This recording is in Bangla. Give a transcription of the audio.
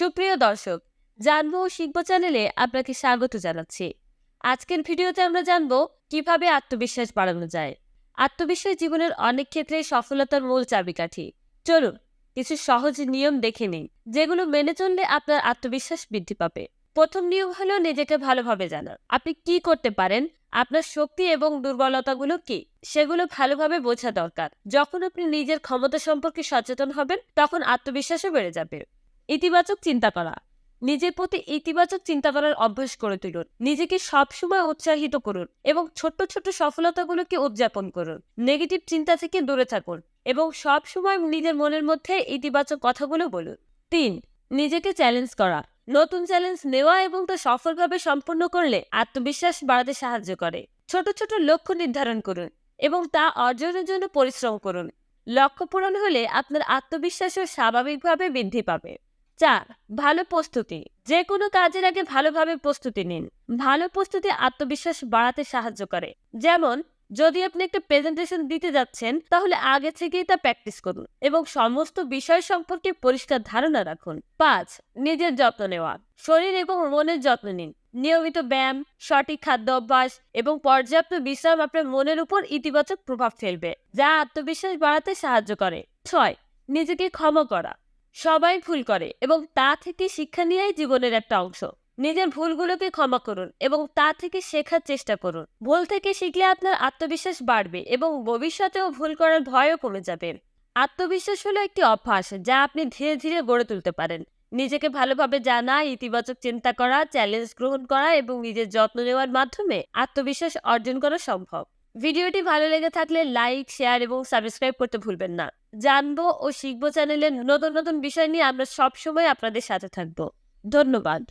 সুপ্রিয় দর্শক, জানব ও শিখব চ্যানেলে আপনাকে স্বাগত জানাচ্ছি। আজকের ভিডিওতে আমরা জানব কীভাবে আত্মবিশ্বাস বাড়ানো যায়। আত্মবিশ্বাস জীবনের অনেক ক্ষেত্রে সফলতার মূল চাবিকাঠি। চলুন, কিছু সহজ নিয়ম দেখে নিন যেগুলো মেনে চললে আপনার আত্মবিশ্বাস বৃদ্ধি পাবে। প্রথম নিয়ম হলো নিজেকে ভালোভাবে জানা। আপনি কি করতে পারেন? আপনার শক্তি এবং দুর্বলতাগুলো কি? সেগুলো ভালোভাবে বোঝা দরকার। যখন আপনি নিজের ক্ষমতা সম্পর্কে সচেতন হবেন, তখন আত্মবিশ্বাসও বেড়ে যাবে। ইতিবাচক চিন্তা করা নিজের প্রতি ইতিবাচক চিন্তা করার অভ্যাস করে তুলুন। নিজেকে সবসময় উৎসাহিত করুন এবং ছোট্ট ছোট্ট সফলতাগুলোকে উদযাপন করুন। নেগেটিভ চিন্তা থেকে দূরে থাকুন এবং সব সময় নিজের মনের মধ্যে ইতিবাচক কথাগুলো বলুন। তিন, নিজেকে চ্যালেঞ্জ করা। নতুন চ্যালেঞ্জ নেওয়া এবং তা সফলভাবে সম্পূর্ণ করলে আত্মবিশ্বাস বাড়াতে সাহায্য করে। ছোট ছোট লক্ষ্য নির্ধারণ করুন এবং তা অর্জনের জন্য পরিশ্রম করুন। লক্ষ্য পূরণ হলে আপনার আত্মবিশ্বাসও স্বাভাবিকভাবে বৃদ্ধি পাবে। চার, ভালো প্রস্তুতি। যে কোনো কাজের আগে ভালোভাবে প্রস্তুতি নিন। ভালো প্রস্তুতি আত্মবিশ্বাস বাড়াতে সাহায্য করে। যেমন, যদি আপনি একটা প্রেজেন্টেশন দিতে যাচ্ছেন, তাহলে আগে থেকেই তা প্র্যাকটিস করুন এবং সমস্ত বিষয় সম্পর্কে পরিষ্কার ধারণা রাখুন। পাঁচ, নিজের যত্ন নেওয়া। শরীর এবং মনের যত্ন নিন। নিয়মিত ব্যায়াম, সঠিক খাদ্য অভ্যাস এবং পর্যাপ্ত বিশ্রাম আপনার মনের উপর ইতিবাচক প্রভাব ফেলবে, যা আত্মবিশ্বাস বাড়াতে সাহায্য করে। ছয়, নিজেকে ক্ষমা করা। সবাই ভুল করে এবং তা থেকে শিক্ষা নেওয়াই জীবনের একটা অংশ। নিজের ভুলগুলোকে ক্ষমা করুন এবং তা থেকে শেখার চেষ্টা করুন। ভুল থেকে শিখলে আপনার আত্মবিশ্বাস বাড়বে এবং ভবিষ্যতেও ভুল করার ভয়ও কমে যাবে। আত্মবিশ্বাস হলো একটি অভ্যাস যা আপনি ধীরে ধীরে গড়ে তুলতে পারেন। নিজেকে ভালোভাবে জানা, ইতিবাচক চিন্তা করা চ্যালেঞ্জ গ্রহণ করা এবং নিজের যত্ন নেওয়ার মাধ্যমে আত্মবিশ্বাস অর্জন করা সম্ভব। ভিডিওটি ভালো লেগে থাকলে লাইক, শেয়ার এবং সাবস্ক্রাইব করতে ভুলবেন না। জানব ও শিখব চ্যানেলের নতুন নতুন বিষয় নিয়ে আমরা সবসময় আপনাদের সাথে থাকব। ধন্যবাদ।